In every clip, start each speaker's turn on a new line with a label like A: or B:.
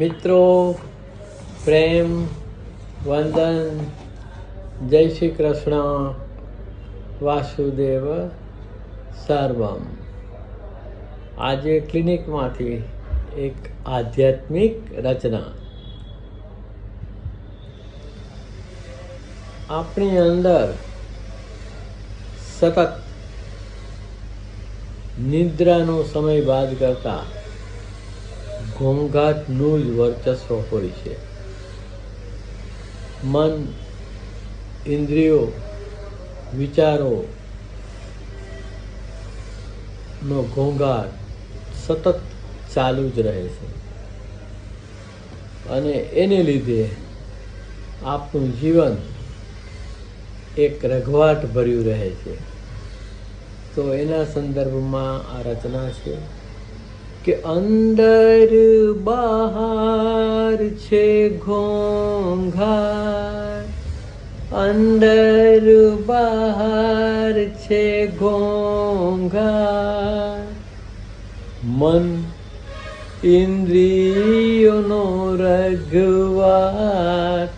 A: મિત્રો પ્રેમ વંદન જય શ્રી કૃષ્ણ વાસુદેવ સર્વમ આજે ક્લિનિકમાંથી એક આધ્યાત્મિક રચના આપણી અંદર સતત નિદ્રાનો સમય બાદ કરતા ઘોંઘાટનું જ વર્ચસ્વ હોય છે. મન, ઇન્દ્રિયો, વિચારો નો ઘોંઘાટ સતત ચાલુ જ રહે છે. અને એને લીધે આપણું જીવન એક રઘવાટ ભર્યું રહે છે. તો એના સંદર્ભમાં આ રચના છે. કે અંદર બહાર છે ઘોંઘાર. અંદર બહાર છે ઘોંઘાર. મન ઇન્દ્રિયોનો રઘવાટ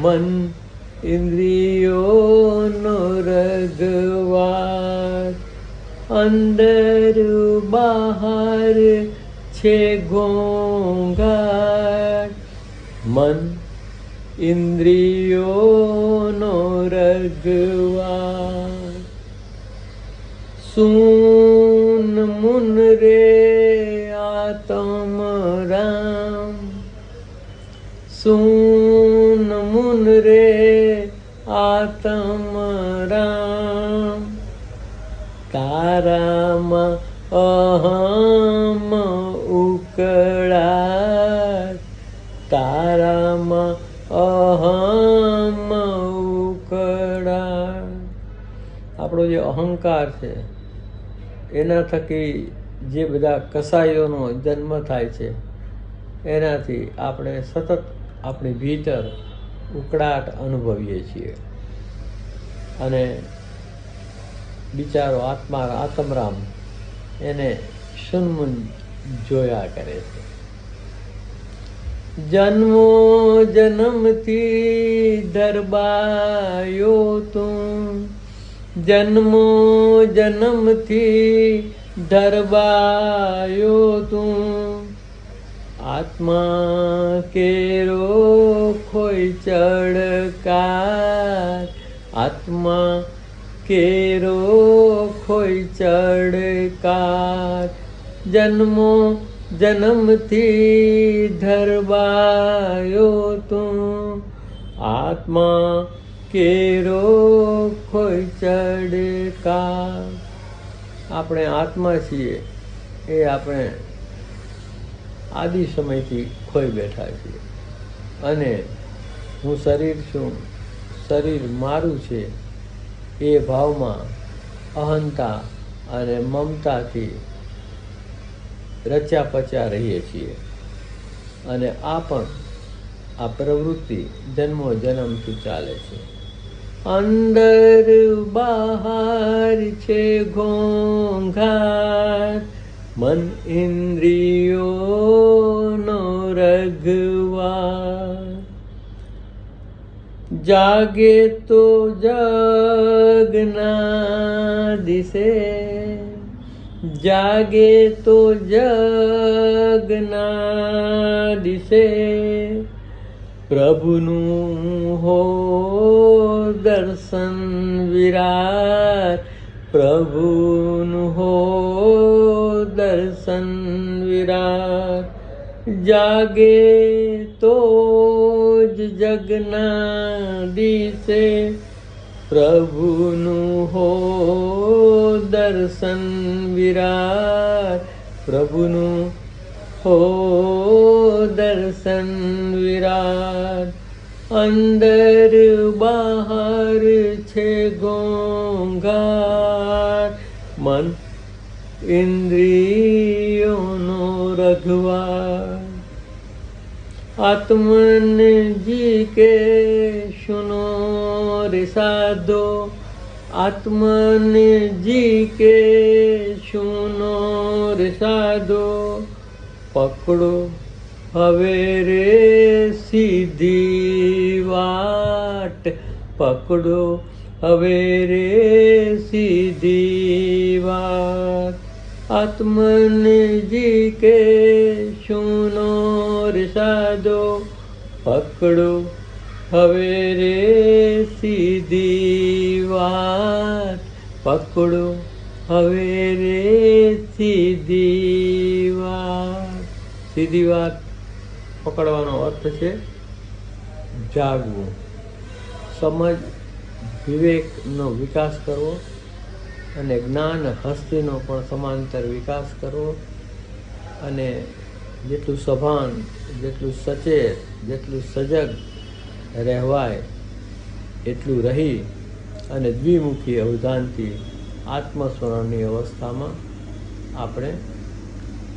A: મન ઇન્દ્રિયોનો રઘવાટ અંદર બહાર છે ઘોંઘાટ. મન ઇન્દ્રિયોનો રગવા સૂન મુન રે આતમ રામ. સૂન મુન રે આતમ રામ. તારામાં અહમ ઉકળાય. તારામાં અહમ ઉકળાય. આપણો જે અહંકાર છે, એના થકી જે બધા કસાયોનો જન્મ થાય છે, એનાથી આપણે સતત આપણી ભીતર ઉકળાટ અનુભવીએ છીએ. અને બિચારો આત્મા આત્મરામ એને શુન્મુન જોયા કરે છે. જન્મો જન્મથી દરબાયો તું. જન્મો જન્મથી દરબાયો તું. આત્મા કેરો ખોઈ ચડકાર. આત્મા કેરો ખોઈ ચડકાર. જન્મો જન્મથી ધરબાયો તું. આત્મા કેરો ખોઈ ચડકાર. આપણે આત્મા છીએ એ આપણે આદિ સમયથી ખોઈ બેઠા છીએ. અને હું શરીર છું, શરીર મારું છે. એ ભાવમાં અહંતા અને મમતાથી રચ્યા પચ્યા રહીએ છીએ. અને આ પણ આ પ્રવૃત્તિ જન્મો જન્મથી ચાલે છે. અંદર બહાર છે ઘોંઘાટ, મન ઇન્દ્રિયોનો રઘવા જાગે તો જગના દિશે જાગે તો જગના દિશે પ્રભુનું હો દર્શન વિરાટ પ્રભુનું હો દર્શન વિરાટ જાગે તો જ જગના દિશે પ્રભુનું હો દર્શન વિરાટ. પ્રભુનું હો દર્શન વિરાટ. અંદર બહાર છે ગોંગાર મન ઇન્દ્રિયોનો રઘવા આત્મન જી કે સુનો રે સાધો આત્મન જી કે સુનો રે સાધો પકડો હવે રે સીધી વાટ પકડો હવે રે સીધી આત્મનજી કે સુનો રે સાદો પકડો હવે રે સીધી વાત પકડો હવે રે સીધી વાત સીધી વાત પકડવાનો અર્થ છે જાગવું સમજ વિવેકનો વિકાસ કરવો। અને જ્ઞાન હસ્તીનો પણ સમાંતર વિકાસ કરવો અને જેટલું સભાન, જેટલું સચેત, જેટલું સજગ રહેવાય, એટલું રહી અને દ્વિમુખી અવધાનથી આત્મસ્મરણની અવસ્થામાં આપણે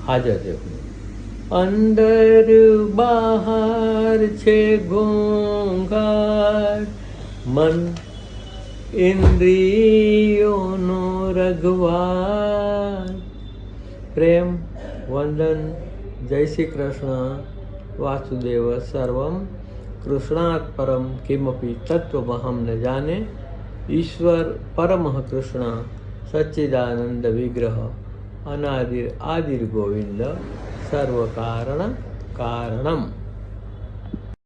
A: હાજર રહેવું. અંદર બહાર છે ઘોંઘાટ, મન ઇન્દ્રિયોનો રઘવાટ પ્રેમ, વંદન, જય શ્રી કૃષ્ણ. વાસુદેવ સર્વમ. કૃષ્ણાત પરમ કિમપી તત્વમહમ ન જાને. ઈશ્વર પરમઃ કૃષ્ણ. સચ્ચિદાનંદ વિગ્રહ. અનાદિર આદિર ગોવિંદ. સર્વ કારણ કારણમ.